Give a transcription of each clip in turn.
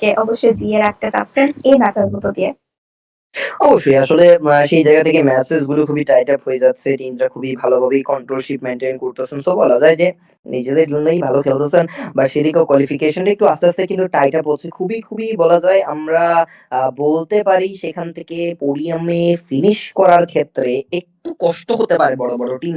কে অবশ্যই জিয়ে রাখতে চাচ্ছেন এই মধ্য দিয়ে? অবশ্যই আসলে সেই জায়গা থেকে ম্যাচেসগুলো খুবই টাইট আপ হয়ে যাচ্ছে। টিমসরা খুবই ভালোভাবেই কন্ট্রোলশিপ মেইনটেইন করতেছেন। সো বলা যায় যে নিজেদের জন্যই ভালো খেলতেছেন। বাট সেদিকেও কোয়ালিফিকেশনটা একটু আস্তে, আস্তে কিন্তু টাইট আপ হচ্ছে। খুবই, খুবই বলা যায় আমরা বলতে পারি সেখান থেকে পোডিয়ামে ফিনিশ করার ক্ষেত্রে একটু কষ্ট হতে পারে বড়, বড় টিম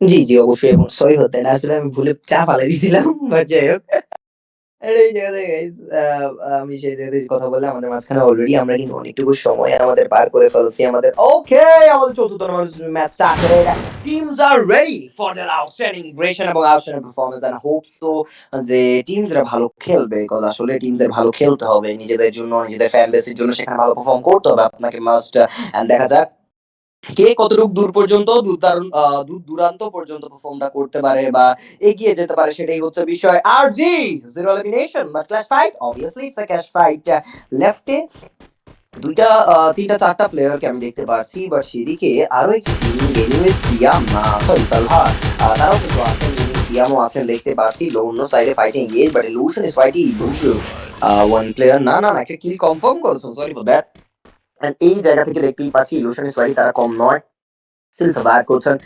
জি, জি অবশ্যই এবং সরি হতেন। আসলে আমি ভুলে চা ফালাই দিয়েছিলাম। বাট যাই হোক। আর জায়গাতে আমি সেই জায়গা কথা বললে আমাদের মাঝখানে অলরেডি আমরা কিন্তু অনেকটুকু সময় আমাদের পার করে ফেলছি আমাদের ওকে আমাদের ৪র্থ নম্বর ম্যাচ স্টার্ট হয়ে গেছে। Teams R ready for their outstanding aggression এবং outstanding performance and hope so যে টিমসরা ভালো খেলবে। কজ আসলে টিমদের ভালো খেলতে হবে। নিজেদের জন্য, নিজেদের ফ্যান বেস এর জন্য সেখানে ভালো পারফর্ম করতে হবে। আপনাকে মাস্ট দেখা যাক কে কতটুকু দূর পর্যন্ত দুরদারুন আ দূর-দূরান্ত পর্যন্ত পারফর্মটা করতে পারে বা এগিয়ে যেতে পারে সেটাই হচ্ছে বিষয়। আর জি zero elimination but fight it's a clash fight. লেফটে ২ টা আ ৩ টা ৪ টা প্লেয়ারকে আমি দেখতে পারছি। বাট সেদিকে আরও একটি গেমিং এর সিয়াম সরি তালহা তারাও কিন্তু আছেন সিয়ামও আছেন দেখতে পাচ্ছি। অন্য সাইডে fighting engage but illusion is fighting illusion one player না, না, না একটা কিল কনফার্ম করেছেন। Sorry for that. এই জায়গা থেকে দেখতেই পাচ্ছি ইলিউশন ইস তারা কম নয়। স্টিল সারভাইভ করছেন।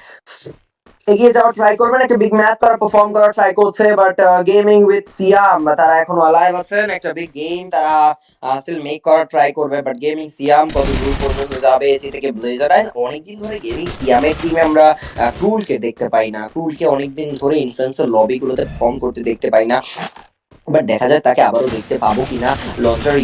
এগিয়ে যাওয়ার ট্রাই করবেন। একটা বিগ ম্যাচ তারা পারফর্ম করার ট্রাই করছে। বাট গেমিং উইথ সিয়াম তারা এখনও অ্যালাইভ আছেন। একটা বিগ গেম তারা স্টিল মেক করার ট্রাই করবে। বাট গেমিং সিয়াম কত দূর পর্যন্ত যাবে, এসি থেকে ব্লেজার অ্যান্ড অনেকদিন ধরে গেমিং সিয়ামের টিমে আমরা ক্রুলকে দেখতে পাই না। ক্রুলকে অনেকদিন ধরে ইনফ্লুয়েন্সার লবি গুলোতে পারফর্ম করতে দেখতে পাই না। বাট দেখা যায় তাকে আবারও দেখতে পাবো কিনা। লঞ্চার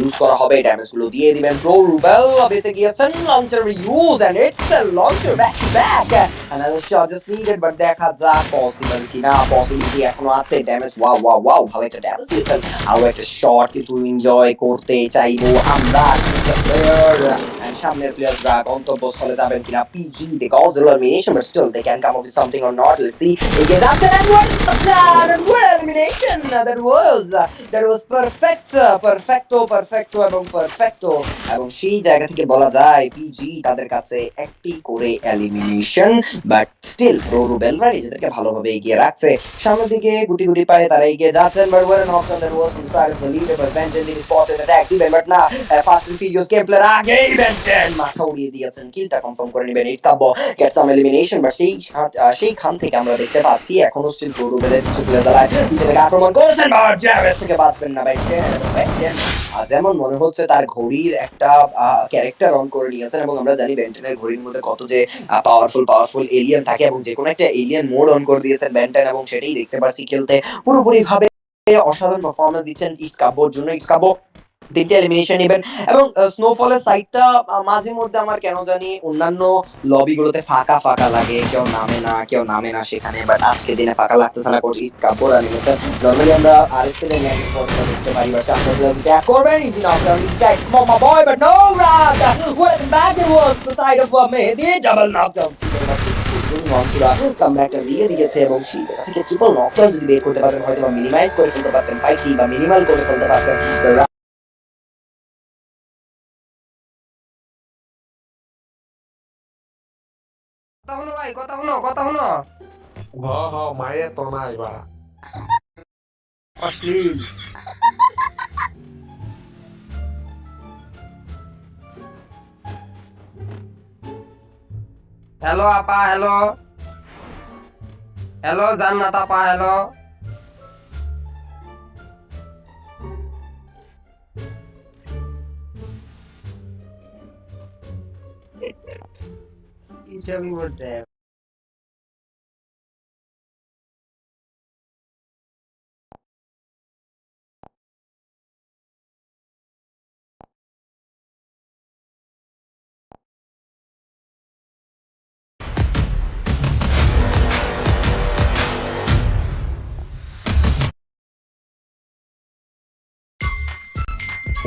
ইউজ করা হবে। ড্যামেজগুলো দিয়ে দিবেন। প্রো রুবেল বেঁচে গিয়েছেন। Launcher use and it's a launcher back to back. Another shot just needed but দেখা যাক পসিবল কিনা। পসিবিলিটি এখনও আছে। ড্যামেজ ওয়াও, ওয়াও, ওয়াও ভালো একটা ড্যামেজ দিয়েছেন। আরও একটা শট কিন্তু এনজয় করতে চাইব আমরা। প্লেয়ার অ্যান্ড সামনের প্লেয়াররা গন্তব্যস্থলে যাবেন কিনা। PG they cause zero elimination but still they can come up with something or not. Let's see. এগিয়ে যাচ্ছেন and what is the plan and what elimination that was that was perfect perfecto perfecto এবং perfecto এবং সেই জায়গা থেকে বলা যায় PG তাদের কাছে একটি করে এলিমিনেশন বাট স্টিল প্রো রুবেলরা নিজেদেরকে ভালোভাবে এগিয়ে রাখছে। সামনের দিকে গুটি গুটি পায়ে তারা এগিয়ে যাচ্ছেন but were not on the was from side of the leader but বেঞ্চেন দিন স্পটেড অ্যাটাক দিবেন বাট না fast and furious game player আগেই বেঞ্চেন মাথা উড়িয়ে দিয়েছেন, কিলটা কনফার্ম করে নেবেন it's Kabya get some elimination but সেই সেই খান থেকে আমরা দেখতে পাচ্ছি, এখনও স্টিল প্রো রুবেলের কিছু প্লেয়ার দাঁড়ায় থেকে আক্রমণ করেছেন বাট জ্যাভেস থেকে বাঁচবেন না বেঞ্চেন বেঞ্চেন যেমন মনে হচ্ছে তার ঘড়ির একটা ক্যারেক্টার অন করে নিয়েছেন এবং আমরা জানি ব্যান্টেনের ঘড়ির মধ্যে কত যে পাওয়ারফুল পাওয়ারফুল এলিয়ান থাকে এবং যে কোনো একটা এলিয়ান মোড অন করে দিয়েছেন ব্যান্টেন এবং সেটাই দেখতে পাচ্ছি খেলতে। পুরোপুরি ভাবে অসাধারণ পারফরমেন্স দিচ্ছেন ইটস কাব্যর জন্য। ইটস কাব্য তিনটে এলিমিনেশন নেবেন এবং স্নোফলের সাইডটা মাঝে মধ্যে আমার কেন জানি অন্যান্য লবিগুলোতে ফাঁকা ফাঁকা লাগে কেউ নামে না কেউ নামে না সেখানে বাট আজকে দিনে ফাঁকা লাগতেছে না কাব্যর অ্যানিমেশন নরমালি আমরা ম্যাচ দেখতে পাই বাট প্লেয়ার ট্যাগ করবেন easy knockdown is tight come on my boy but no it was the side of Mehedi double দিয়ে দিয়েছে এবং সেই জায়গা থেকে যদি করতে হয়তো বা মিনিমাইজ করে ফেলতে পারতেন বা মিনিমাল করে ফেলতে পারতেন ভাই কথা শুনো কথা শুনো। হ হ মায়ে তো নাই বা অশ্লীল হ্যালো আপা হ্যালো হ্যালো জান্নাত আপা হ্যালো কি ছবি বলতে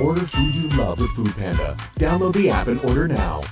Order food you love with Food Panda. Download the app and order now.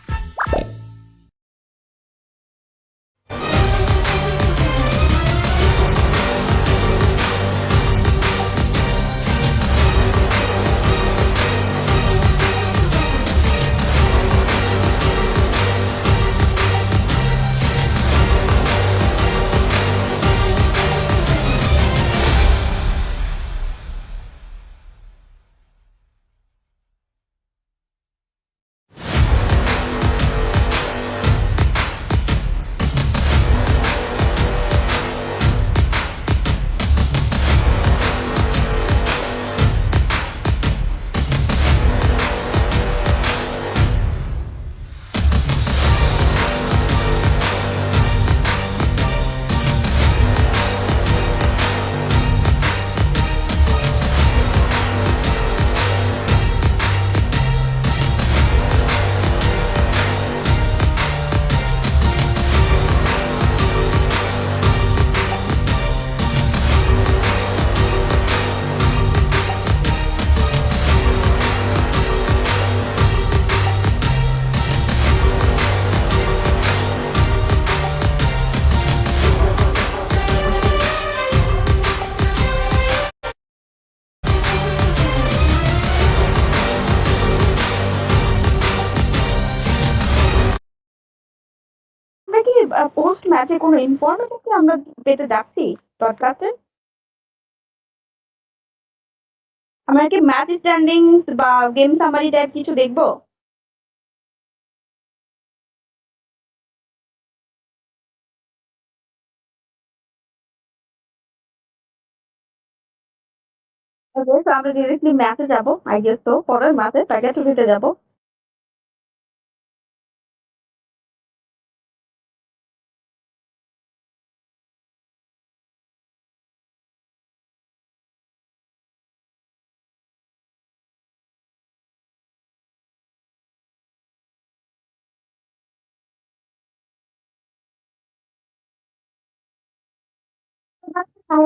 Post ম্যাচে কোনো ইনফরমেশন কি আমরা পেতে যাচ্ছি ব্রডকাস্টে আমরা কি ম্যাচ স্ট্যান্ডিং বা গেম সামারি টাইপ কিছু দেখব? আমরা ডিরেক্টলি ম্যাচে যাব আই গেস তো পরের ম্যাচে টাইগার টুপিতে যাব।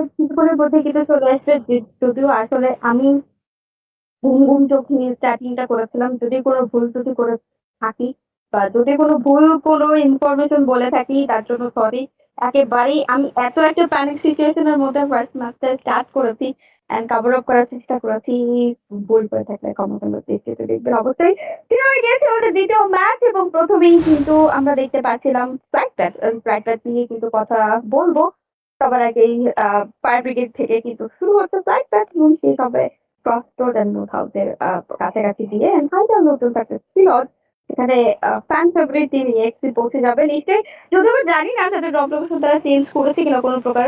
কিছুক্ষণের মধ্যে কিন্তু চলে আসবে যদিও আসলে আমি ঘুম ঘুম চোখ নিয়ে স্টার্টিংটা করেছিলাম, যদি কোনো ভুল ত্রুটি করে থাকি বা যদি কোনো ভুল কোনো ইনফরমেশন বলে থাকি, তার জন্য সরি একেবারেই আমি এত একটা প্যানিক সিচুয়েশনের মধ্যে ফার্স্ট ম্যাচটা স্টার্ট করেছি অ্যান্ড কভার আপ করার চেষ্টা করেছি। ভুল করে থাকলে মধ্যে এসে দেখবেন। অবশ্যই গেছে ওটা দ্বিতীয় ম্যাচ এবং প্রথমেই কিন্তু আমরা দেখতে পাচ্ছিলাম ফ্লাইট প্যাচ নিয়ে কিন্তু কথা বলব। সবার আগেই ফায়ার ব্রিগেড থেকে কিন্তু শুরু হচ্ছে ফ্লাইট প্যাচ এবং সেই সবে ক্রসটোড অ্যান্ড নোট হাউসের কাছাকাছি দিয়ে। অ্যান্ড ফাইনাল নতুন একটা সিলট এখানে ফ্যান ফেভারিট তিনি এক্সি পৌঁছে যাবে লিস্টে যদিও আমি জানি না তাদের জব লোকেশন তারা চেঞ্জ করেছে কিনা কোনো প্রকার।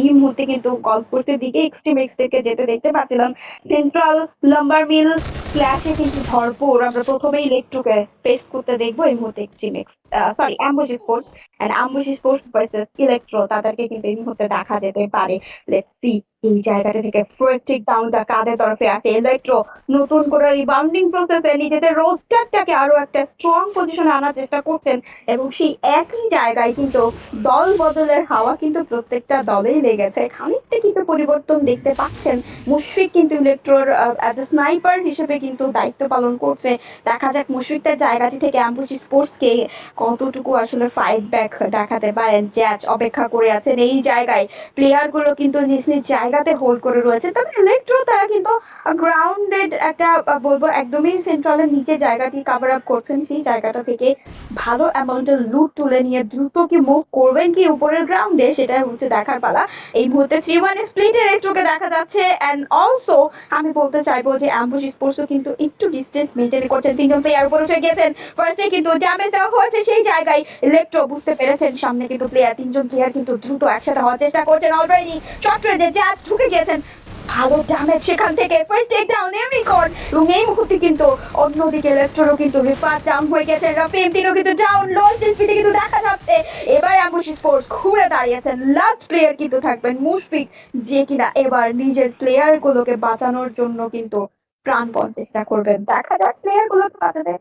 এই মুহূর্তে কিন্তু গল্ফ দিকে এক্সট্রিম এক্স থেকে যেতে দেখতে পাচ্ছিলাম। সেন্ট্রাল লাম্বার মিল ক্লাসে কিন্তু ভরপুর। আমরা প্রথমেই ইলেকট্রোকে ফেস করতে দেখব এই মুহূর্তে extreme X sorry ambush sports and ambush sports versus electro তাদেরকে কিন্তু এই মুহূর্তে দেখা যেতে পারে। লেটস সি এই জায়গাটা থেকে ফার্স্ট টেক ডাউনটা কাদের তরফে আসে ইলেকট্রো নতুন করে রিবাউন্ডিং প্রসেসে নিজেদের রোস্টারটাকে আরও একটা স্ট্রং পজিশনে আনার চেষ্টা করছেন এবং সেই একই জায়গায় কিন্তু দল বদলের হাওয়া কিন্তু প্রত্যেকটা দলেই লেগেছে। খানিকটা কিন্তু পরিবর্তন দেখতে পাচ্ছেন। মুশফিক কিন্তু ইলেকট্রোর অ্যাজ এ স্নাইপার হিসেবে কিন্তু দায়িত্ব পালন করছে। দেখা যাক মুশফিকটার জায়গাটি থেকে অ্যাম্বুসি স্পোর্টসকে কতটুকু আসলে ফাইট ব্যাক দেখাতে পারেন। জ্যাজ অপেক্ষা করে আছেন এই জায়গায়। প্লেয়ারগুলো কিন্তু নিজ নিজ জায়গাতে হোল্ড করে রয়েছে। তবে ইলেকট্রো তারা কিন্তু গ্রাউন্ডেড একটা বলব একদমই সেন্ট্রালের নিচে জায়গাটি কভার আপ করছেন। সেই জায়গাটা থেকে ভালো অ্যামাউন্টের লুট তুলে নিয়ে দ্রুত কি মুভ করবেন কি উপরের গ্রাউন্ডে সেটা হচ্ছে দেখার পালা। এই মুহূর্তে থ্রি ওয়ান স্প্লিট ইলেকট্রোকে দেখা যাচ্ছে। অ্যান্ড অলসো আমি বলতে চাইব যে অ্যাম্বুশ স্পোর্টসও কিন্তু একটু ডিস্টেন্স মেনটেন করছেন। তিনজন প্লেয়ার উপরে উঠে গেছেন ফার্স্টে কিন্তু ড্যামেজ দেওয়া হয়েছে, সেই জায়গায় ইলেকট্রো বুঝতে পেরেছেন। সামনে কিন্তু প্লেয়ার তিনজন প্লেয়ার কিন্তু দ্রুত একসাথে হওয়ার চেষ্টা করছেন অলরেডি শর্ট রেঞ্জে জ্যাজ ঢুকে গিয়েছেন ভালো ড্যামেজ সেখান থেকে ফার্স্ট টেক ডাউন এমিকন এবং এই মুহূর্তে কিন্তু অন্যদিকে ইলেকট্রোরও কিন্তু রিপার ডাউন হয়ে গেছে। রাফিম তিনও কিন্তু ডাউন লো স্পিডে কিন্তু দেখা যাচ্ছে। এবার অ্যাম্বুশ স্পোর্টস ঘুরে দাঁড়িয়েছেন। লাস্ট প্লেয়ার কিন্তু থাকবেন মুশফিক, যে কিনা এবার নিজের প্লেয়ার গুলোকে বাঁচানোর জন্য কিন্তু প্রাণপণ চেষ্টা করবেন। দেখা যাক প্লেয়ার গুলোকে বাঁচাতে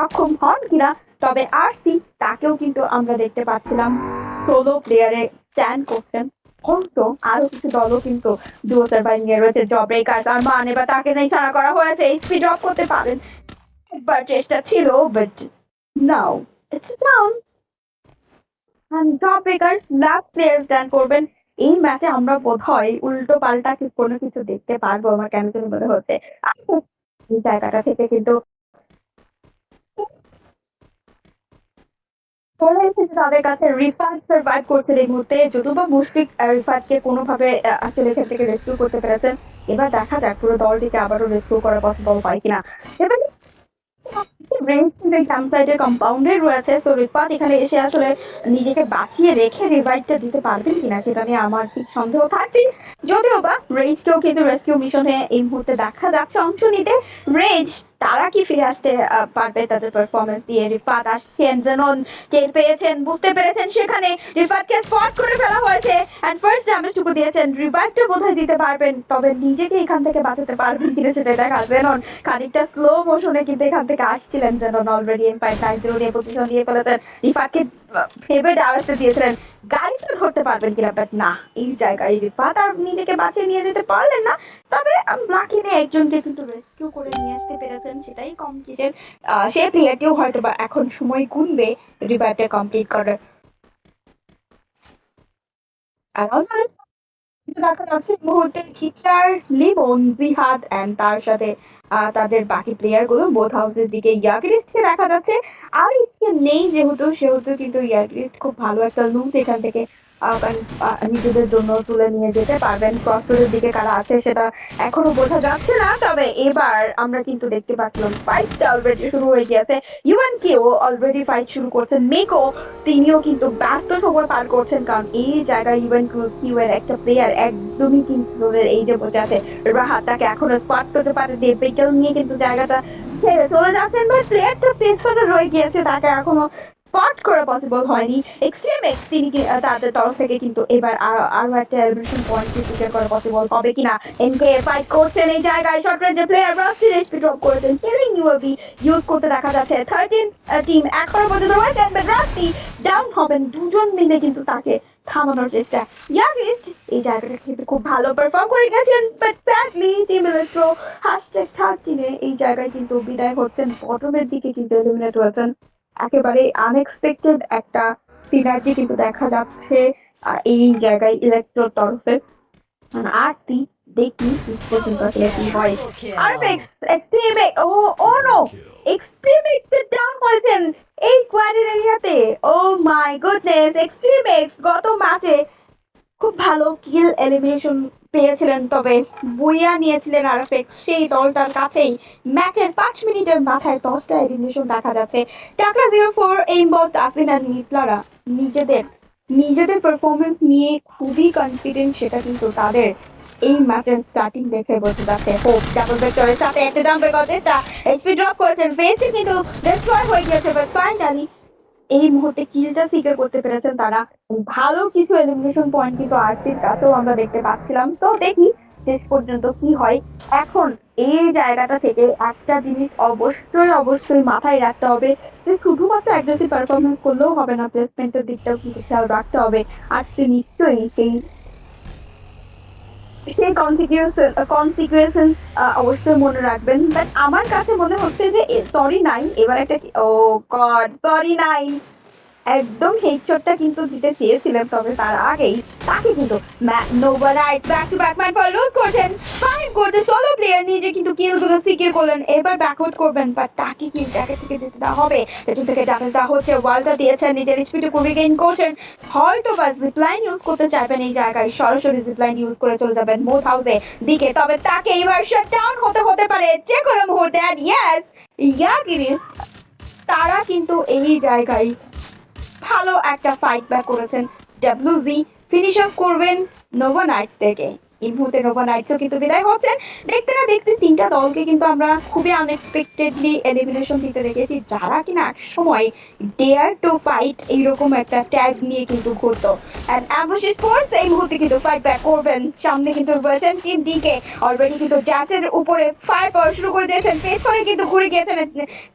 সক্ষম হন কিনা। তবে আর সি, তাকেও কিন্তু আমরা দেখতে পাচ্ছিলাম। ষোলো প্লেয়ারে স্ট্যান্ড করছেন। অন্ত আরও কিছু দলও কিন্তু ডুয়োসের বাই নিয়ে রয়েছে। জব ব্রেকার তার মানে বা তাকে নিশানা করা হয়েছে। এইচপি ড্রপ করতে পারেন। একবার চেষ্টা ছিল but now it's down job breaker last player stand করবেন। এই ম্যাচে আমরা বোধ হয় উল্টো পাল্টা কোনো কিছু দেখতে পারব আমার কেন জানি মনে হচ্ছে। এই জায়গাটা থেকে কিন্তু তাদের কাছে রিফাত সার্ভাইভ এই মুহূর্তে। যদিও মুশফিক রিফাতকে কোনোভাবে আসলে এখান থেকে রেস্কিউ করতে পেরেছেন। এবার দেখা যাক পুরো দলটিকে আবারও রেস্কিউ করা পসিবল হয় কিনা। এবার তো এখানে এসে আসলে নিজেকে বাঁচিয়ে রেখে রিভাইভটা দিতে পারবেন কিনা সেটা নিয়ে আমার ঠিক সন্দেহ থাকছে যদিও বা রেজকেও কিন্তু রেস্কিউ মিশনে এই মুহূর্তে দেখা যাচ্ছে। অংশ নিতে রেজ তারা কি ফিরে আসতে পারবে তাদের পারফরমেন্স দিয়ে? রিফাত আসছেন, জেনন টের পেয়েছেন, বুঝতে পেরেছেন সেখানে। রিফাতকে স্পট করে ফেলা হয়েছে। এন্ড ফার্স্ট ড্যামেজটুকু দিয়েছেন। রিভাইভটা বোধহয় দিতে পারবেন, তবে নিজেকে এখান থেকে বাঁচাতে পারবেন কিনা সেটা দেখা জেনন খানিকটা স্লো মোশনে কিন্তু এখান থেকে আসছিলেন। Xenon already M five nine zero নিয়ে পজিশন দিয়ে ফেলেছেন। রিফাতকে ভেবে ডাউসে দিয়েছিলেন। গাড়িটা ধরতে পারবেন কিনা? বাট না, এই জায়গায় রিফাত আর নিজেকে বাঁচিয়ে নিয়ে যেতে পারলেন না। তবে লাকিনে একজনকে কিন্তু রেস্কিউ করে নিয়ে আসতে পেরেছেন, সেটাই কমপ্লিটেড সে প্লেয়ারটিও হয়তো বা এখন সময় গুনবে রিভাইভটা কমপ্লিট করার। দেখা যাচ্ছে মুহূর্তে হিটলার লিমন জিহাদ অ্যান্ড তার সাথে তাদের বাকি প্লেয়ারগুলো বোথ হাউসের দিকে ইয়াগরিস্টকে দেখা যাচ্ছে। আর ইচ্ছে নেই যেহেতু, সেহেতু কিন্তু ইয়াগরিস্ট খুব ভালো একটা লুট এখান থেকে নিজেদের জন্য তুলে নিয়ে যেতে পারবেন। ক্রসরোডের দিকে কারা আছে সেটা এখনও বোঝা যাচ্ছে না, তবে এবার আমরা কিন্তু দেখতে পাচ্ছিলাম ফাইটটা অলরেডি শুরু হয়ে গিয়েছে। ইউএন কেও অলরেডি ফাইট শুরু করছেন। মেকো তিনিও কিন্তু ব্যস্ত সময় পার করছেন, কারণ এই জায়গায় ইউএন কিউ এর একটা প্লেয়ার একদমই কিন্তু এই যে বসে আছে, রাহাত, তাকে এখনও স্পট করতে পারে দিয়ে নিয়ে কিন্তু জায়গাটা ছেড়ে চলে যাচ্ছেন বাট প্লেয়ারটা পেছনে রয়ে গিয়েছে, তাকে এখনও স্পট করা পসিবল হয়নি। এক্সট্রিম এক্স তিনি তাদের তরফ থেকে কিন্তু এবার আরও একটা এলিমিনেশন পয়েন্ট সিকিউর করা পসিবল হবে কিনা? এনকে ফাইট করছেন এই জায়গায়। শর্ট রেঞ্জের প্লেয়ার রাস্টি রেসপি ড্রপ করেছেন। কিলিং ইউএবি ইউজ করতে দেখা যাচ্ছে। থার্টিন টিম এখনও পর্যন্ত রয়েছেন বাট রাস্টি ডাউন হবেন। দুজন মিলে কিন্তু তাকে থামানোর চেষ্টা। ইয়াগিস্ট এই জায়গাটা কিন্তু খুব ভালো পারফর্ম করে গেছেন। But sadly team electro hashtag থার্টিনে এই জায়গায় কিন্তু বিদায় হচ্ছেন। বটমের দিকে কিন্তু এলিমিনেট হয়েছেন। একেবারে আনএক্সপেক্টেড একটা সিনার্জি কিন্তু দেখা যাচ্ছে এই জায়গায় ইলেকট্রোর তরফে। আর আরতি দেখি পর্যন্ত কি হয়। আরপেক্স এক্সট্রিমে ও ও নো এক্সট্রিমেক্স ডাউন করেছেন এই স্কোয়াডের এরিয়াতে ও মাই গুডনেস এক্সট্রিমেক্স গত ম্যাচে খুব ভালো কিল এলিমিনেশন পেয়েছিলেন, তবে বুইয়া নিয়েছিলেন আরফেক্স সেই দলটার কাছেই ম্যাচের পাঁচ মিনিটের মাথায় দশটা এলিমিনেশন দেখা যাচ্ছে। টাকা জিরো ফোর এই বল তাসিন আর নিসলারা নিজেদের নিজেদের পারফরমেন্স নিয়ে খুবই কনফিডেন্ট সেটা কিন্তু তাদের এই ম্যাচের স্টার্টিং দেখে বোঝা যাচ্ছে। হোপ ডাবল ভেক্টরের সাথে একটা জাম্পের কথা এইচপি ড্রপ করেছেন ফেসে কিন্তু ডিস্ট্রয় হয়ে গিয়েছে বাট ফাইনালি এই মুহূর্তে কিলটা সিকার করতে পেরেছেন তারা ভালো কিছু এলিমিনেশন পয়েন্ট কিন্তু আরসির কাছেও আমরা দেখতে পাচ্ছিলাম। তো দেখি শেষ পর্যন্ত কি হয়। এখন এই জায়গাটা থেকে একটা জিনিস অবশ্যই অবশ্যই মাথায় রাখতে হবে যে শুধুমাত্র অ্যাগ্রেসিভ পারফরমেন্স করলেও হবে না প্লেসমেন্টের দিকটাও কিন্তু খেয়াল রাখতে হবে। আর সে নিশ্চয়ই সেই সেই কনসিকুয়েশন অবশ্যই মনে রাখবেন। বাট আমার কাছে মনে হচ্ছে যে সরি নাইন এবার একটা ও গড সরি নাইন একদম হেডশটটা কিন্তু দিতে চেয়েছিলেন, তবে তার আগেই তাকে কিন্তু Nova back to back man lose করছেন ফাইন করতে সোলো প্লেয়ার নিজে কিন্তু কিলগুলো সিকিউর করলেন, এবার ব্যাকআউট করবেন বাট তাকে কি জায়গা থেকে দিতে দেওয়া হবে। পেছন থেকে ডাবল দেওয়া হচ্ছে ওয়ালটা দিয়েছেন, নিজের স্পিডে খুবই গেইন করছেন। হয়তো বা জিপলাইন ইউজ করতে চাইবেন এই জায়গায়, সরাসরি জিপলাইন ইউজ করে চলে যাবেন মোট হাউসে দিকে। তবে তাকে এবার শাট ডাউন হতে হতে পারে, যে কোনো মুহূর্তে আর ইয়েস ইয়াগিরিস তারা কিন্তু এই জায়গায় ভালো একটা ফাইট ব্যাক করেছেন ডাব্লিউজি ফিনিশ আপ করবেন নোভা নাইট থেকে। এই মুহূর্তে নোভা নাইটসও কিন্তু বিদায় হচ্ছেন দেখতে না দেখতে তিনটা দলকে কিন্তু আমরা খুবই আনএক্সপেক্টেডলি এলিমিনেশন দিতে দেখেছি। যারা কিনা এক সময় ডেয়ার টু ফাইট এইরকম একটা ট্যাগ নিয়ে কিন্তু ঘুরতো। অ্যান্ড অ্যাম্বুশ স্পোর্টস এই মুহূর্তে কিন্তু ফাইট ব্যাক করবেন। সামনে কিন্তু রয়েছেন টিম ডিকে অলরেডি কিন্তু জ্যাচের উপরে ফায়ার পাওয়া শুরু করে দিয়েছেন। পেছনে কিন্তু ঘুরে গিয়েছেন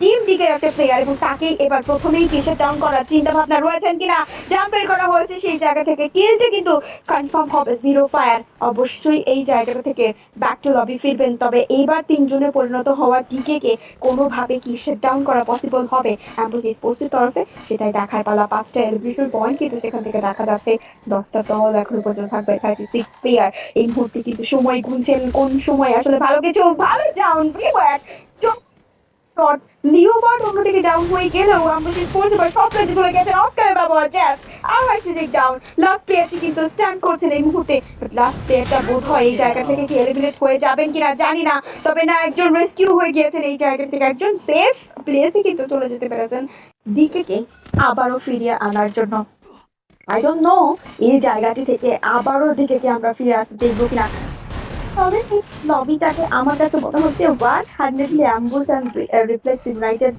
টিম ডিকে একটা প্লেয়ার এবং তাকেই এবার প্রথমেই কিসে ডাউন করার চিন্তা ভাবনা রয়েছেন কিনা জাম্প বের করা হয়েছে সেই জায়গা থেকে। কিলটা কিন্তু কনফার্ম হবে জিরো ফায়ার অবশ্যই এই জায়গাটা থেকে ব্যাক টু লবি ফিরবেন। তবে এইবার তিনজনে পরিণত হওয়া ডিকে কে কোনোভাবে কি ডাউন করা পসিবল হবে? অ্যাম্বুজ স্পোর্টসের তরফে সেটাই দেখায় পালা পাঁচটা এলিভিশন পয়েন্ট কিন্তু সেখান থেকে দেখা যাচ্ছে দশটা দল এখনও পর্যন্ত থাকবে থার্টি সিক্স প্লেয়ার এই মুহূর্তে কিন্তু সময় গুনছেন, কোন সময়? আসলে ভালো কিছু, ভালো ডাউন শট লিওবার্ড অন্যদিকে ডাউন হয়ে গেলেও এবার সব প্লেয়ারে চলে গেছেন অস্কারের ব্যবহার একটা দিক ডাউন লাস্ট কিন্তু স্ট্যান্ড করছেন এই মুহূর্তে। লাস্ট বোধ হয় এই জায়গা থেকে কি এলিমিনেট হয়ে যাবেন কিনা জানি না। তবে না, একজন রেস্কিউ হয়ে গিয়েছেন এই জায়গা থেকে। একজন সেফ প্লেসে কিন্তু চলে যেতে পেরেছেন। ডিকেকে আবারও ফিরিয়ে আনার জন্য। আই ডোন্ট নো এই জায়গাটি থেকে আবারও দিকে আমরা ফিরে আসতে দেখব কিনা। তবে এই লবিটাকে আমার কাছে মনে হচ্ছে one hundredly ambush and reflex united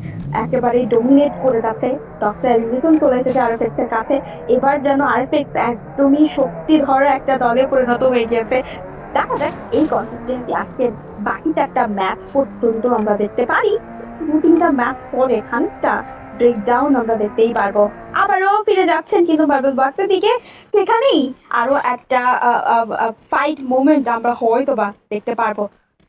একেবারেই ডোমিনেট করে যাচ্ছে ডক্টর এলিমিনেশন চলে এসেছে আরএফএক্স এর কাছে। এবার যেন আরএফএক্স একদমই শক্তিধর একটা দলে পরিণত হয়ে গিয়েছে। দেখা যাক এই কনসিস্টেন্সি আজকে বাকি চারটা ম্যাচ পর্যন্ত আমরা দেখতে পারি। দু তিনটা ম্যাচ পরে খানিকটা ব্রেকডাউন আমরা দেখতেই পারব। আবারও ফিরে যাচ্ছেন কিন্তু বার্বেল বাক্সের দিকে। সেখানেই আরও একটা ফাইট মোমেন্ট আমরা হয়তো বা দেখতে পারব।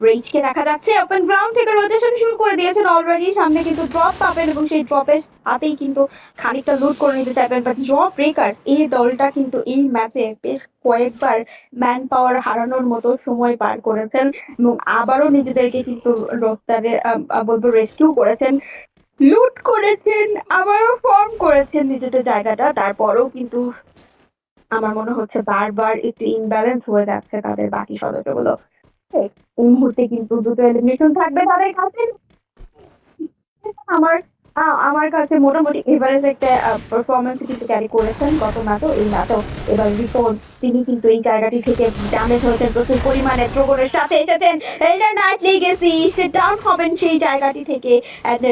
রেঞ্জকে দেখা যাচ্ছে। ওপেন গ্রাউন্ড থেকে রোটেশন শুরু করে দিয়েছেন অলরেডি সামনে কিন্তু ড্রপ পাবেন এবং সেই ড্রপের হাতেই কিন্তু খানিকটা লুট করে নিতে চাইবেন। বাট ড্রপ ব্রেকার এই দলটা কিন্তু এই ম্যাচে বেশ কয়েকবার ম্যান পাওয়ার হারানোর মতো সময় পার করেছেন এবং আবারও নিজেদেরকে কিন্তু রোস্টারে বলব রেস্কিউ করেছেন। লুট করেছেন আবারও ফর্ম করেছেন নিজেদের জায়গাটা। তারপরেও কিন্তু আমার মনে হচ্ছে বারবার একটু ইমব্যালেন্স হয়ে যাচ্ছে তাদের বাকি সদস্যগুলো। এই মুহূর্তে কিন্তু দুটো এলিমিনেশন থাকবে তাদের কাছে। আমার আমার কাছে মোটামুটি এভারেজ একটা পারফরমেন্স কিন্তু ক্যারি করেছেন গত ম্যাচও এই ম্যাচও এবার রিপোর্ট তিনি কিন্তু এই জায়গাটি থেকে ড্যামেজ হয়েছেন, প্রচুর পরিমাণে ট্রোগনের সাথে এসেছেন। এইটা নাইট লিগেসি সে ডাউন হবেন সেই জায়গাটি থেকে। অ্যান্ড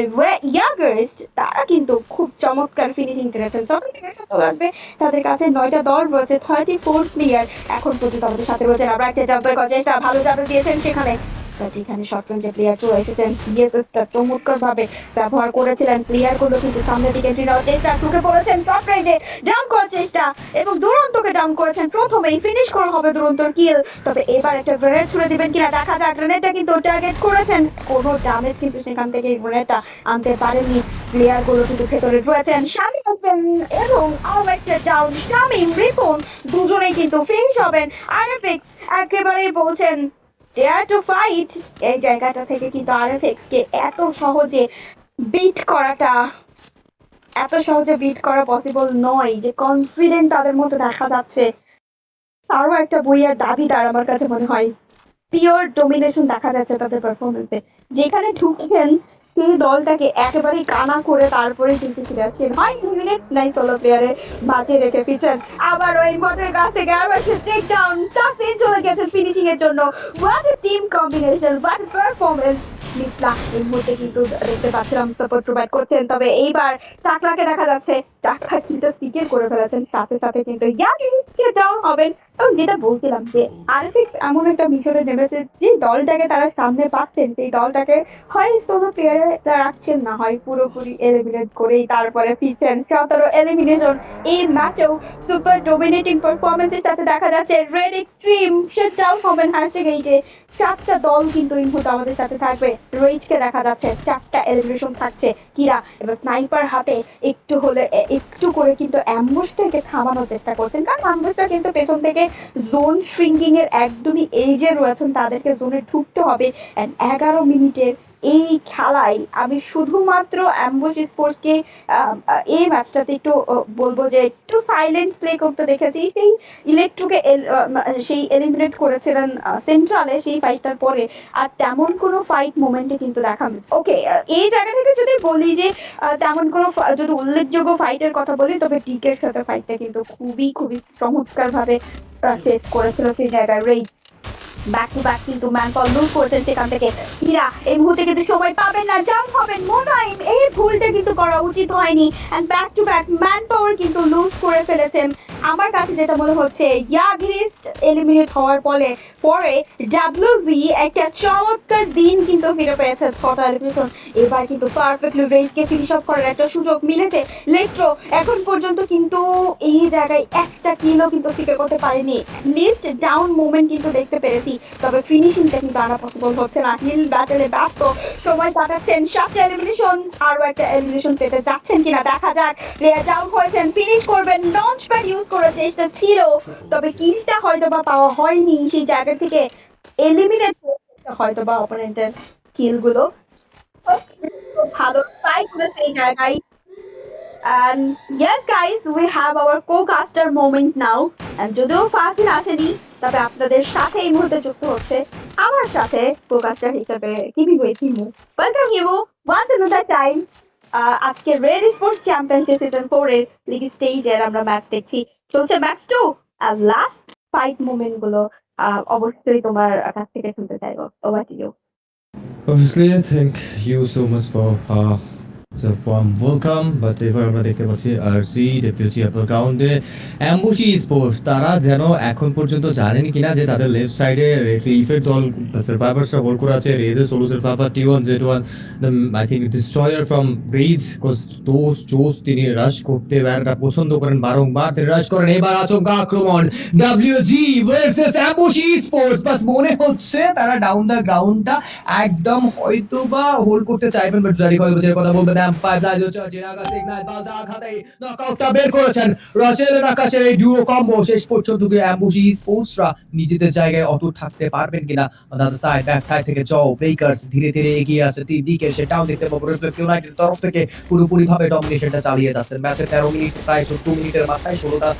ইয়াগার্স তারা কিন্তু খুব চমৎকার ফিনিশিং করেছেন। লাগবে তাদের কাছে নয়টা দল রয়েছে থার্টি ফোর প্লেয়ার এখন পর্যন্ত আমাদের সাথে রয়েছেন, আমরা একটা ভালো জাম্প দিয়েছেন সেখানে। বাট এখানে শটরেঞ্জের প্লেয়ার চলে এসেছেন সিএসএসটা চমৎকার ভাবে ব্যবহার করেছিলেন প্লেয়ারগুলো কিন্তু সামনের দিকে নেওয়ার চেষ্টা ঢুকে পড়েছেন টপ রেঞ্জে জাম্প করার চেষ্টা এবং দুরন্তকে ডাউন করেছেন। প্রথমেই ফিনিশ করা হবে দুরন্তর কিল তবে এবার একটা গ্রেনেড ছুড়ে দিবেন কিনা দেখা যাক। গ্রেনেডটা কিন্তু টার্গেট করেছেন। কোনো ড্যামেজ কিন্তু সেখান থেকে গ্রেনেডটা আনতে পারেননি। প্লেয়ারগুলো কিন্তু ভেতরে রয়েছেন। শামি হোসেন এবং আরও একটা ডাউন শামিম, রিপন দুজনেই কিন্তু ফিনিশ হবেন। আরএফএক্স একেবারেই বলছেন ডেয়ার টু ফাইট এই জায়গাটা থেকে কিন্তু আরএফএক্স কে এত সহজে বিট করাটা, এত সহজে বিট করা পসিবল নয় যে কনফিডেন্ট তাদের মধ্যে দেখা যাচ্ছে। আরও একটা বইয়ের দাবি তার আমার কাছে মনে হয় পিওর ডোমিনেশন দেখা যাচ্ছে তাদের পারফরমেন্সে যেখানে ঢুকছেন সেই দলটাকে একেবারেই কানা করে তারপরে কিন্তু আসছেন হয় মিনিট নাই ষোলো প্লেয়ারে বাঁচিয়ে রেখে ফিরছেন আবার ওই মতের কাছ থেকে আবার সে টেক ডাউন চাপে চলে গেছে ফিনিশিং এর জন্য। What team combination what performance মিসলা এই মুহূর্তে কিন্তু দেখতে পাচ্ছিলাম সাপোর্ট প্রোভাইড করছেন। তবে এইবার চাকলাকে দেখা যাচ্ছে চাকলা কিন্তু সিকের করে ফেলেছেন। সাথে সাথে কিন্তু ডাউন হবেন এবং যেটা বলছিলাম যে আরএফএক্স এমন একটা মিশনে নেমেছে যে দলটাকে তারা সামনে পাচ্ছেন সেই দলটাকে হয় কোনো প্লেয়ারে রাখছেন না হয় পুরোপুরি এলিমিনেট করেই তারপরে ফিরছেন সতেরো এলিমিনেশন এই ম্যাচেও সুপার ডোমিনেটিং পারফরমেন্সের সাথে দেখা যাচ্ছে। রেড এক্সট্রিম সে ডাউন হবেন হারছে গেইটে চারটা দল কিন্তু এই মুহূর্তে আমাদের সাথে থাকবে। রোহিতকে দেখা যাচ্ছে চারটা এলিমিনেশন থাকছে। কিরা এবার স্নাইপার হাতে একটু হলে একটু করে কিন্তু অ্যাম্বুশ থেকে থামানোর চেষ্টা করছেন। কারণ অ্যাম্বুশটা কিন্তু পেছন থেকে জোন শ্রিঙ্কিং এর একদমই এজে রয়েছেন, তাদেরকে জোনে ঢুকতে হবে। এগারো মিনিটের এই খেলায় আমি শুধুমাত্র অ্যাম্বুশ স্পোর্টসকে এই ম্যাচটাতে একটু বলব যে একটু সাইলেন্ট প্লে করতে দেখেছি। সেই ইলেকট্রোকে সেই এলিমিনেট করেছিলেন সেন্ট্রালে সেই ফাইটটার পরে। আর তেমন কোনো ফাইট মোমেন্টে কিন্তু দেখা ওকে এই জায়গা থেকে যদি বলি যে তেমন কোনো যদি উল্লেখযোগ্য ফাইটের কথা বলি, তবে ডিকের সাথে ফাইটটা কিন্তু খুবই খুবই চমৎকার ভাবে শেষ করেছিল সেই জায়গায়। রেই ব্যাক টু ব্যাক কিন্তু ম্যান কল লুজ করেছেন সেখান থেকে। হীরা এই মুহূর্তে কিন্তু সময় পাবেন না জাম্প হবেন মোনাইম। এই ভুলটা কিন্তু করা উচিত হয়নি। And back to back man power কিন্তু লুজ করে ফেলেছেন। আমার কাছে যেটা মনে হচ্ছে ইয়াগরিস্ট এলিমিনেট হওয়ার ফলে, পরে ডাব্লিউবি একটা চমৎকার দিন কিন্তু ফিরে পেয়েছে ছটা এলিমিনেশন এবার কিন্তু পারফেক্টলি রেঞ্জকে ফিনিশ অফ করার একটা সুযোগ মিলেছে। লেট্রো এখন পর্যন্ত কিন্তু এই জায়গায় একটা কিলো কিন্তু ফিকে করতে পারেনি। লিস্ট ডাউন মুভমেন্ট কিন্তু দেখতে পেরেছি। তবে ফিনিশিংটা কিন্তু আনা পসিবল হচ্ছে না। হিল ব্যাটেলে ব্যস্ত। সময় কাটাচ্ছেন সাতটা এলিমিনেশন আরও একটা এলিমিনেশন পেতে যাচ্ছেন কিনা দেখা যাক। রেয়া ডাউন হয়েছেন ফিনিশ করবেন লঞ্চ প্যাড ইউজ করার চেষ্টা ছিল। তবে কিলটা হয়তো বা পাওয়া হয়নি সেই জায়গা থেকে এলিমিনেট হয়তো বা অপোনেন্টের কিলগুলো। ভালো ট্রাই করেছে এই জায়গায়। And yes, guys, we have our co-caster moment now. And যদিও ফাসিল আসেনি তবে আপনাদের সাথে এই মুহূর্তে যুক্ত হচ্ছে আমার সাথে co-caster হিসেবে কিমি Himu welcome Himu once another time আজকে red sports championship season four এর লিগ স্টেজের আমরা ম্যাচ দেখছি। চলছে ম্যাচ টু আর লাস্ট ফাইট মোমেন্টগুলো আহ, অবশ্যই তোমার কাছ থেকে শুনতে চাইব। Over to you Obviously, I thank you so much for uh, the warm welcome, but এবার আমরা দেখতে পাচ্ছি আরসি ডেপুটি আপনার গ্রাউন্ডে অ্যাম্বুশি স্পোর্টস তারা যেন এখন পর্যন্ত জানেন কিনা যে তাদের লেফট সাইডে রিফের দল সার্ভাইভার্সরা হোল্ড করে আছে রেজে solo survivor T one Z one I think destroyer from bridge দোষ জোস তিনি রাশ করতে ব্যানটা পছন্দ করেন বারংবার তিনি রাশ করেন এবার আচমকা আক্রমণ ডাব্লিউজি ভার্সেস অ্যাম্বুশি স্পোর্টস বাস মনে হচ্ছে তারা ডাউন দ্য গ্রাউন্ডটা একদম হয়তো বা হোল্ড করতে চাইবেন বাট জারি হয়তো ছেড়ে কথা বলবেন এম্পায়ার দাইজো জেনাগা সিগন্যাল বালদা খাতাই নকআউটটা বের করেছেন। রাসেলের আকাশের এই ডুও কম্বো শেষ পর্যন্ত কি অ্যাম্বুশি স্পোর্টসরা নিজেদের জায়গায় অটুট থাকতে পারবেন কিনা? অন সাইড ব্যাক সাইড থেকে জো ব্রেকার্স ধীরে ধীরে এগিয়ে আসছে। তিন দিকে সেটাও দেখতে পাবো রিফ্লেক্স ইউনাইটেড তরফ থেকে পুরোপুরি ভাবে ডমিনেশনটা চালিয়ে যাচ্ছেন ম্যাচের তেরো মিনিট, প্রায় চোদ্দ মিনিটের মাথায় ষোলোটা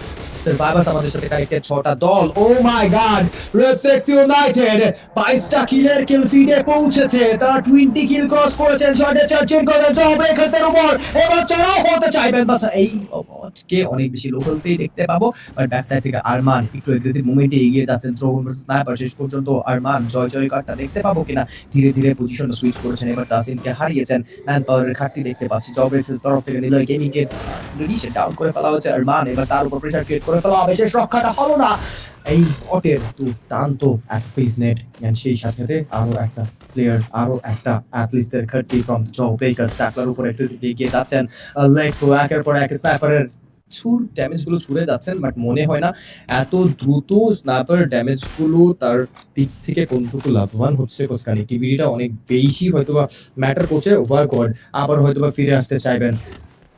সার্ভাইভার্স আমাদের সাথে কানেক্টেড ছটা দল। Oh my god reflex united বাইশটা কিলের কিল ফিডে পৌঁছেছে। তারা টোয়েন্টি কিল ক্রস করেছেন। শর্টে চার্জিং করে। জব রেখাতের উপর। এবার চড়াও হতে চাইবেন বাট এই কে অনেক বেশি লোকালতেই দেখতে পাবো। বাট ব্যাক থেকে আরমান, একটু এগ্রেসিভ মুভমেন্টে এগিয়ে যাচ্ছেন থ্রো স্নাইপার শেষ পর্যন্ত আরমান জয় জয় কার্ডটা দেখতে পাবো কিনা। ধীরে ধীরে পজিশন সুইচ করেছেন, এবার তাসিনকে হারিয়েছেন। ম্যান পাওয়ারের ঘাটতি দেখতে পাচ্ছি। জব রেক্সের তরফ থেকে নিলয় গেমিংকে ডাউন করে ফেলা হচ্ছে আরমান। এবার তার উপর প্রেশার ক্রিয়েট করে ফেলা হবে। শেষ রক্ষাটা হলো না। এই অটের দুর্দান্ত এক ফেস নেট সেই সাথে আরও একটা প্লেয়ার আরও একটা অ্যাথলিস্টের ঘাটতি ফ্রম জ ব্রেকার্স ট্যাকলার উপর একটু এগিয়ে যাচ্ছেন। লেগ তো একের পর এক স্ন্যাপারের ছুর ড্যামেজগুলো ছুড়ে যাচ্ছেন বাট মনে হয় না এত দ্রুত স্ন্যাপার ড্যামেজগুলো তার দিক থেকে কতটুকু লাভবান হচ্ছে বিকজ কানেক্টিভিটিটা অনেক বেশি হয়তোবা ম্যাটার করছে। ওভার গড আবার হয়তোবা ফিরে আসতে চাইবেন।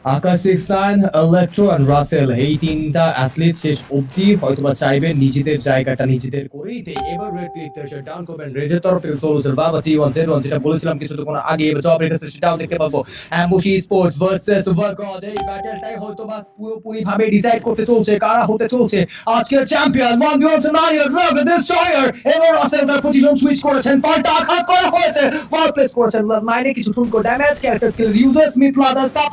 আকাশ সিক্সান ইলেকট্রো অ্যান্ড রাসেল এই তিনটা অ্যাথলিট শেষ অবধি হয়তোবা চাইবেন নিজেদের জায়গাটা নিজেদের করে নিতে এবার রেড সেটা ডাউন করবেন। রেডের তরফ থেকে সোলুসের বাবা টি ওয়ান জেড যেটা বলেছিলাম কিছুক্ষণ আগে, এবার জব রেডার সেটাও দেখতে পাবো। অ্যাম্বুশি স্পোর্টস ভার্সেস ওয়ার্কআউট এই ব্যাটেলটাই হয়তোবা পুরোপুরি ভাবে ডিসাইড করতে চলছে, কারা হতে চলছে? আজকের চ্যাম্পিয়ন ওয়ান বিয়ন্স মারিও ড্রাগ ডিস্ট্রয়ার এবং রাসেল তার পজিশন সুইচ করেছেন, পাল্টা আঘাত করা হয়েছে। ফার প্লেস করেছেন মাইনে কিছু ঠুনকো ড্যামেজ ক্যারেক্টার স্কিল ইউজার স্মিথ লাদার স্টপ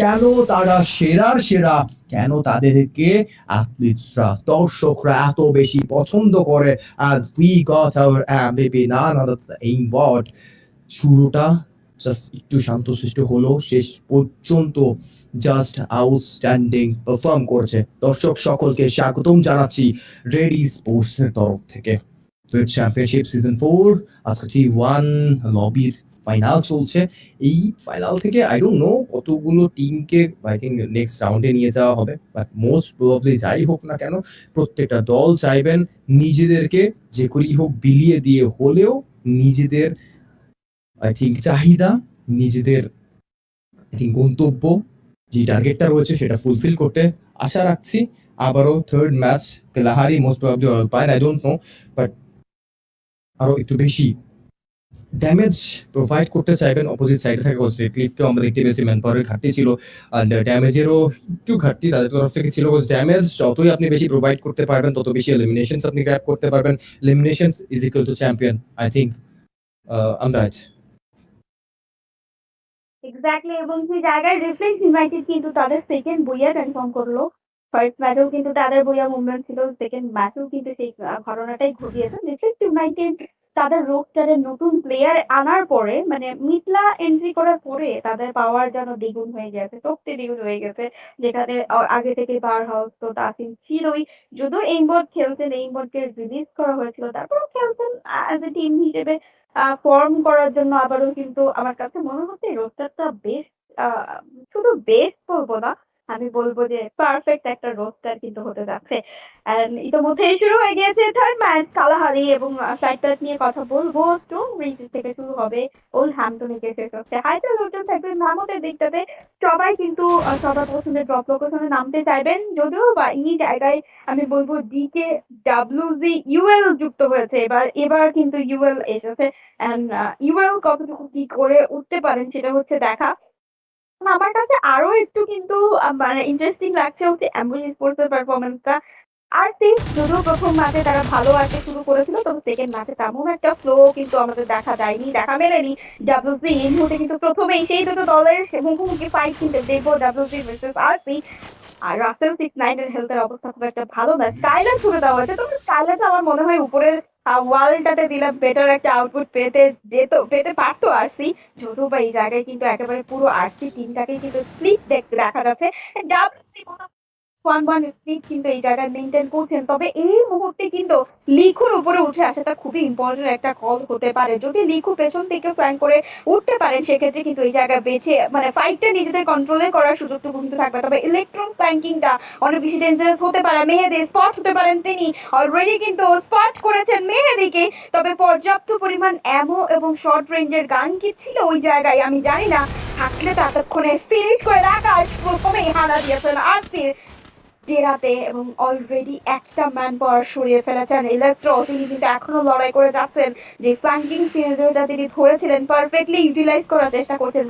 কেন তারা সেরার সেরা? কেন তাদেরকে অ্যাথলিটসরা, দর্শকরা এত বেশি পছন্দ করে? আর we got our MVP none other than aimbot শুরুটা জাস্ট একটু শান্তশিষ্ট হলো, শেষ পর্যন্ত জাস্ট আউটস্ট্যান্ডিং পারফর্ম করছে। দর্শক সকলকে স্বাগতম জানাচ্ছি রেডি স্পোর্টস এর তরফ থেকে। চ্যাম্পিয়নশিপ সিজন ফোর আজকে টি ওয়ান লবির ফাইনাল চলছে। এই ফাইনাল থেকে আই ডোন্ট নো কতগুলো টিমকে আই থিঙ্ক নেক্সট রাউন্ডে নিয়ে যাওয়া হবে। বাট মোস্ট প্রবাবলি যাই হোক না কেন, প্রত্যেকটা দল চাইবেন নিজেদেরকে যে করেই হোক বিলিয়ে দিয়ে হলেও নিজেদের আই থিঙ্ক চাহিদা, নিজেদের আই থিঙ্ক গন্তব্য, যে টার্গেটটা রয়েছে সেটা ফুলফিল করতে আশা রাখছি। আবারও থার্ড ম্যাচ লাহারি মোস্ট প্রবাবলি অল পায় আই ডোন্ট নো বাট আরও একটু বেশি ড্যামেজ প্রোভাইড করতে চাইবেন অপোজিট সাইডে থাকা কোচ রেডক্লিফকেও আমরা দেখতে পেয়েছি ম্যান পাওয়ারের ঘাটতি ছিল আর ড্যামেজেরও একটু ঘাটতি তাদের তরফ থেকে ছিল ড্যামেজ যতই আপনি বেশি প্রোভাইড করতে পারবেন, তত বেশি এলিমিনেশনস আপনি গ্র্যাব করতে পারবেন eliminations is equal to champion I think আমরাজ exactly এবং সেই জায়গায় রিফ্লেক্স ইউনাইটেড কিন্তু তাদের সেকেন্ড বইয়া কনফার্ম করল। ফার্স্ট ম্যাচেও কিন্তু তাদের বইয়া মুভমেন্ট ছিল সেকেন্ড ম্যাচেও কিন্তু সেই ঘটনাটাই ঘটিয়েছে। রিফ্লেক্স ইউনাইটেড তাদের রোস্টারের নতুন প্লেয়ার আনার পরে মানে মিতলা এন্ট্রি করার পরে তাদের পাওয়ার যেন দ্বিগুণ হয়ে গেছে, শক্তি দ্বিগুণ হয়ে গেছে, যেখানে আগে থেকে পাওয়ার হাউস তো তাসিম ছিলই। যদিও এইমবোর্ড খেলছেন এইমবোর্ডকে রিলিজ করা হয়েছিল, তারপরেও খেলছেন অ্যাজ এ টিম হিসেবে ফর্ম করার জন্য আবারও কিন্তু আমার কাছে মনে হচ্ছে রোস্টারটা বেশ শুধু বেস্ট বলব না আমি বলব যে পারফেক্ট একটা রোস্টার কিন্তু হতে যাচ্ছে। And ইতোমধ্যে শুরু হয়ে গিয়েছে থার্ড ম্যাচ কালাহারি এবং ফ্লাইট নিয়ে কথা বলব। স্টোন ব্রিজ থেকে শুরু হবে ওল্ড হ্যাম্পটনে গিয়ে শেষ হচ্ছে। হাইটার হোটেল থাকবে মাহমুদের দিকটাতে। সবাই কিন্তু সবার পছন্দের ড্রপ লোকেশনে নামতে চাইবেন। যদিও বা এই জায়গায় আমি বলব ডিকে ডাব্লিউজি ইউএল যুক্ত হয়েছে। এবার এবার কিন্তু ইউএল এসেছে। ইউএল কতটুকু কি করে উঠতে পারেন সেটা হচ্ছে দেখা। আমার কাছে আরও একটু কিন্তু মানে ইন্টারেস্টিং লাগছে হচ্ছে অ্যাম্বুলেন্স স্পোর্টসের পারফরমেন্সটা আর সেই যদিও প্রথম ম্যাচে তারা ভালো আগে শুরু করেছিল, তবে সেকেন্ড ম্যাচে তেমন একটা ফ্লো কিন্তু আমাদের দেখা যায়নি, দেখা মেলেনি। ডাব্লিউসি এই মুহূর্তে কিন্তু প্রথমেই সেই দুটো দলের মুখোমুখি ফাইট কিন্তু দেখব ডাব্লিউসি ভার্সেস আরসি আর রাসেল সিক্স নাইনের হেলথের অবস্থা খুব একটা ভালো না। স্কাইলার ছুড়ে দেওয়া হয়েছে, তবে স্কাইলারটা আমার মনে হয় উপরের ওয়ালটাতে দিলে বেটার একটা আউটপুট পেতে যেত পেতে পারতো আরসি। যদিও বা এই জায়গায় কিন্তু একেবারে পুরো আরসি টিমটাকেই কিন্তু স্লিপ দেখা যাচ্ছে ওয়ান ওয়ান কিন্তু এই জায়গায় মেনটেন করছেন। তবে এই মুহূর্তে কিন্তু লিখুর উপরে উঠে আসাটা খুবই ইম্পর্টেন্ট একটা কল হতে পারে। যদি লিখু পেছন থেকে ফ্ল্যাঙ্ক করে উঠতে পারেন সেক্ষেত্রে কিন্তু এই জায়গায় বেছে মানে ফাইটটা নিজেদের কন্ট্রোলে করার সুযোগটুকু কিন্তু থাকবে। তবে ইলেকট্রন ফ্ল্যাঙ্কিংটা অনেক বেশি ডেঞ্জারাস হতে পারে। মেহেদি স্পট হতে পারেন তিনি। অলরেডি কিন্তু স্পট করেছেন মেহেদিকে। তবে পর্যাপ্ত পরিমাণ অ্যামো এবং শর্ট রেঞ্জের গান কি ছিল ওই জায়গায় আমি জানি না। থাকলে ততক্ষণে ফিনিশ করে রাখা। প্রথমেই হানা দিয়েছেন আরসির ডেরাতে এবং অলরেডি একটা ম্যান পাওয়ার সরিয়ে ফেলেছেন। ইলেকট্রো তিনি কিন্তু এখনও লড়াই করে যাচ্ছেন। যে ফ্ল্যাঙ্কিং সিনারিওটা তিনি ধরেছিলেন পারফেক্টলি ইউটিলাইজ করার চেষ্টা করছেন।